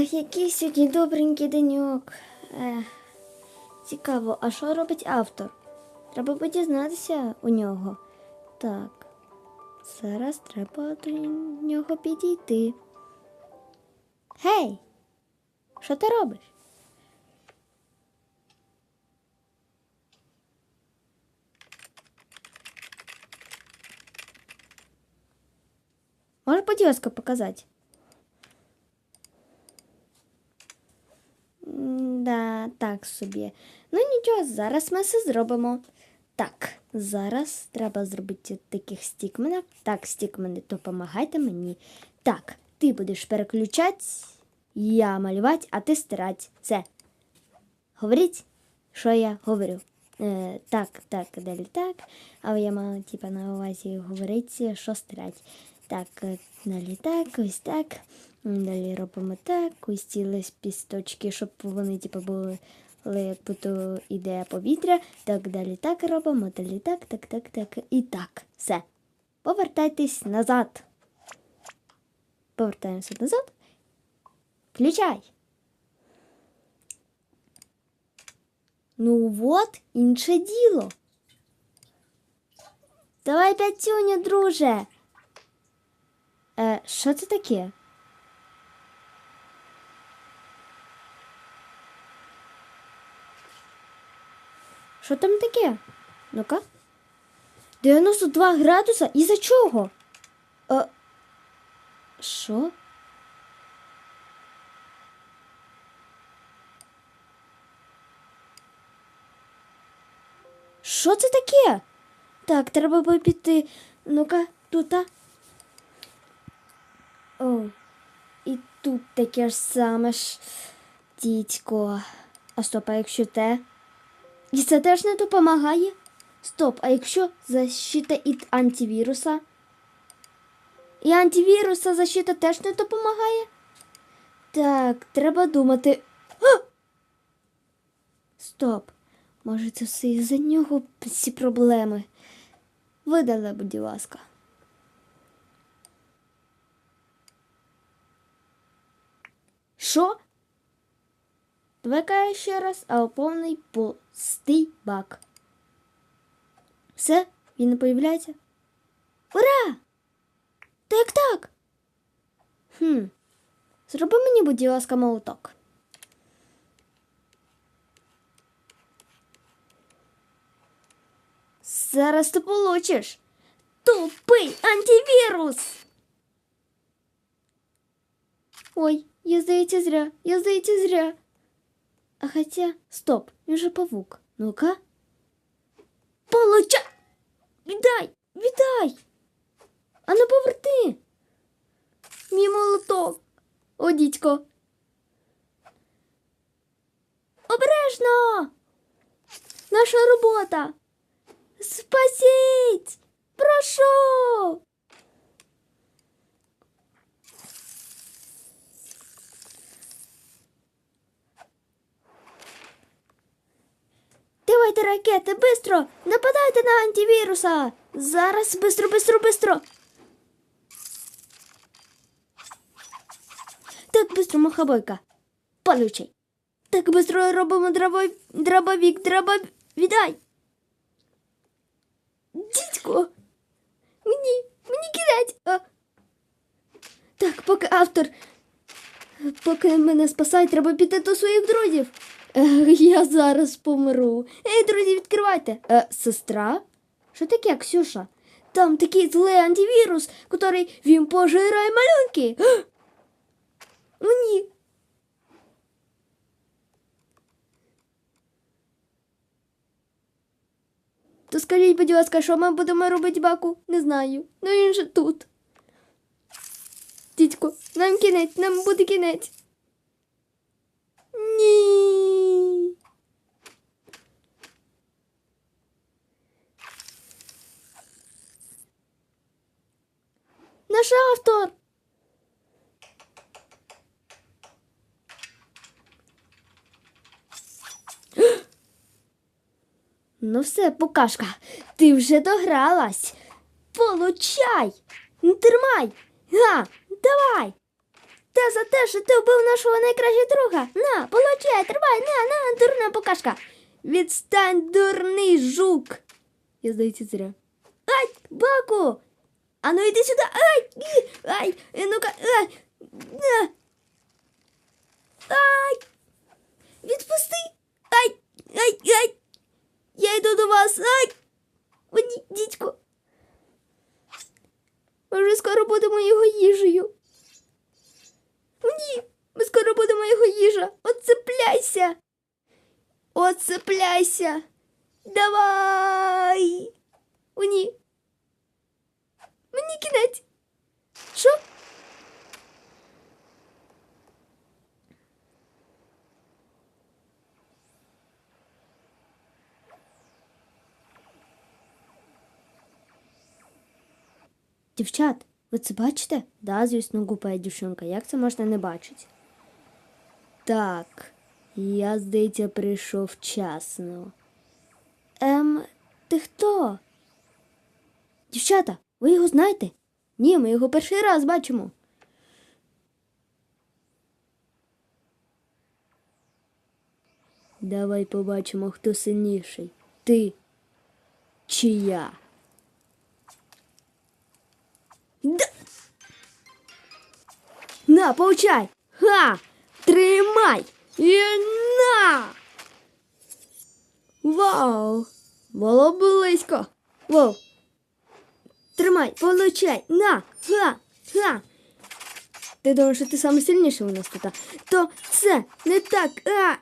Ех, який сьогодні добренький деньок. Цікаво, а що робить автор? Треба б дізнатися у нього. Так, зараз треба до нього підійти. Гей, що ти робиш? Можеш, будь ласка, показати? М, Да, так собі. Ну нічого, зараз ми все зробимо. Так, зараз треба зробити таких стікменів. Так, стікмени, допомагайте мені. Так, ти будеш переключати, я малювати, а ти стирати. Все. Говоріть, що я говорю. Е, так, так, далі так. Але я мала типа, на увазі говорити, що стирати. Так, е, далі так, ось так. Далі робимо так, ось ці листочки, щоб вони типу, були як будто іде повітря. Так, далі так робимо, далі так, так, так, так. І так. Все. Повертайтесь назад. Повертаємося назад. Включай. Ну от, інше діло. Давай п'ятюню, друже. Е, що це таке? Що там таке? Ну-ка. 92 градуса? І за чого? Е, що? Що це таке? Так, треба би піти. Ну-ка, тут. О, і тут таке ж саме ж. Дідько. А стоп, а якщо те? І це теж не допомагає? Стоп, а якщо защита від антивіруса? І антивіруса защита теж не допомагає? Так, треба думати. А! Стоп. Може, це все із-за нього ці проблеми. Видали, будь ласка. Що? Давай каже ще раз, а повний пустий бак. Все, він не появляється. Ура! Та як так? Хм. Зроби мені, будь ласка, молоток. Зараз ти получиш. Тупий антивірус. Ой, я здається зря, я здається зря. А хотя, стоп, він же павук. Ну-ка. Получа! Віддай! Віддай! А ну поверти! Мій молоток. О, дідько. Обережно! Наша робота. Спасіть! Прошу! Давайте ракети, бистро! Нападайте на антивіруса! Зараз бистро, бистро, бистро! Так бистро, махабойка. Палючий. Так бистро робимо дробовик, дробовик, дроба... Віддай! Дідько! Мені, мені кидать! А... Так, поки автор. Поки мене спасає, треба піти до своїх друзів. Я зараз помру. Ей, друзі, відкривайте. Е, сестра? Що таке, Ксюша? Там такий злий антивірус, який він пожирає малюнки. О. То скажіть, будь ласка, що ми будемо робити баку? Не знаю. Ну він же тут. Дідько, нам кінець, нам буде кінець. Ні. Наш автор. Ну все, покашка, ти вже догралась. Получай! Тримай! Га, давай! Та за те, що ти вбив нашого найкращого друга. На, получай, тривай, на, на, дурна покашка. Відстань, дурний жук. Я здається, зря. Ай, баку! А ну йди сюди. Ай! Ай! Ну-ка, ай! Ай! Відпусти! Ай! Ай! Ай! Я йду до вас! Ай! Дідько! Ми вже скоро будемо його їжею. Ні! Ми скоро будемо його їжа! Оцепляйся! Оцепляйся! Давай! О, ні! Мені кінець! Що? Дівчат, ви це бачите? Да, звісно, гупає дівчинка. Як це можна не бачити? Так, я, здається, прийшов вчасно. Ем, ти хто? Дівчата, ви його знаєте? Ні, ми його перший раз бачимо. Давай побачимо, хто сильніший. Ти чи я. На, получай! Ха! Тримай! І на! Вау! Було близько! Вау! Тримай, получай! На! Ха! Ха! Ти думаєш, що ти саме у нас тут? То це не так! А!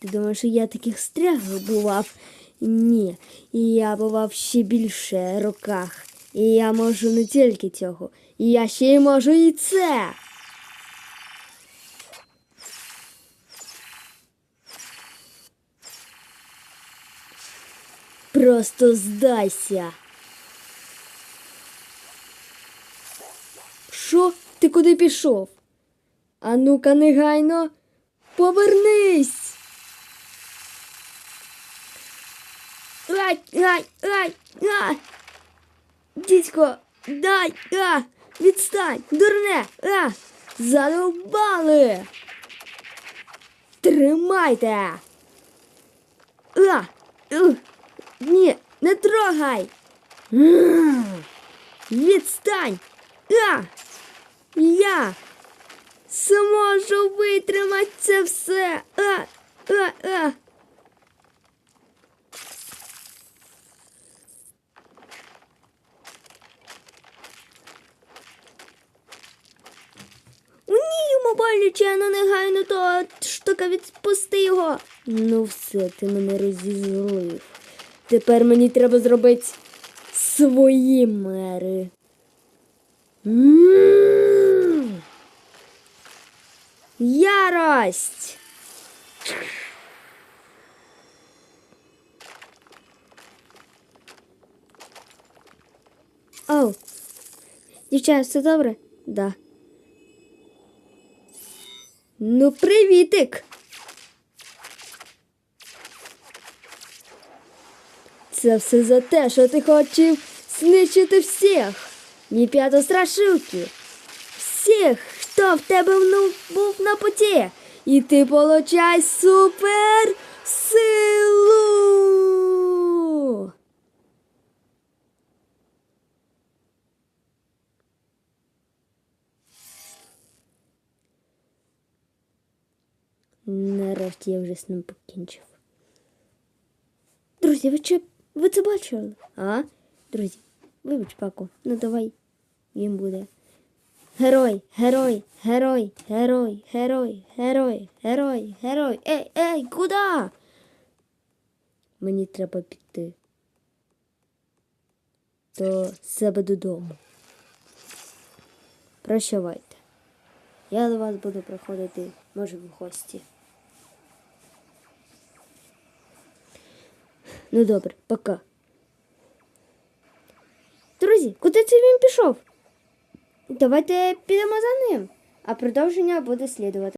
Ти думаєш, що я таких стрягів бував? Ні, я бував ще більше роках. І я можу не тільки цього, я ще й можу і це. Просто здайся. Що? Ти куди пішов? А ну-ка, негайно повернись. Ай, ай, ай, ай. Дідько, дай, а, відстань, дурне, а, задовбали. Тримайте. А, у, ні, не трогай. Відстань. А, я зможу витримати це все. А, а, а. Боляче, ну негайно то штука відпусти його. Ну все, ти мене розізлив. Тепер мені треба зробити свої мери. Ярость! Оу, дівчата, все добре? Да. Ну, привітик. Це все за те, що ти хотів знищити всіх. Ні п'ято страшилки. Всіх, хто в тебе ну, був на путі. І ти получай супер силу. Нарешті я вже з ним покінчив. Друзі, ви чи ви це бачили? А? Друзі, вибач, Пако, ну давай їм буде. Герой, герой, герой, герой, герой, герой, герой, герой. Ей, ей, куди? Мені треба піти. До себе додому. Прощавайте. Я до вас буду приходити, може, в гості. Ну добре, пока. Друзі, куди це він пішов? Давайте підемо за ним, а продовження буде слідувати.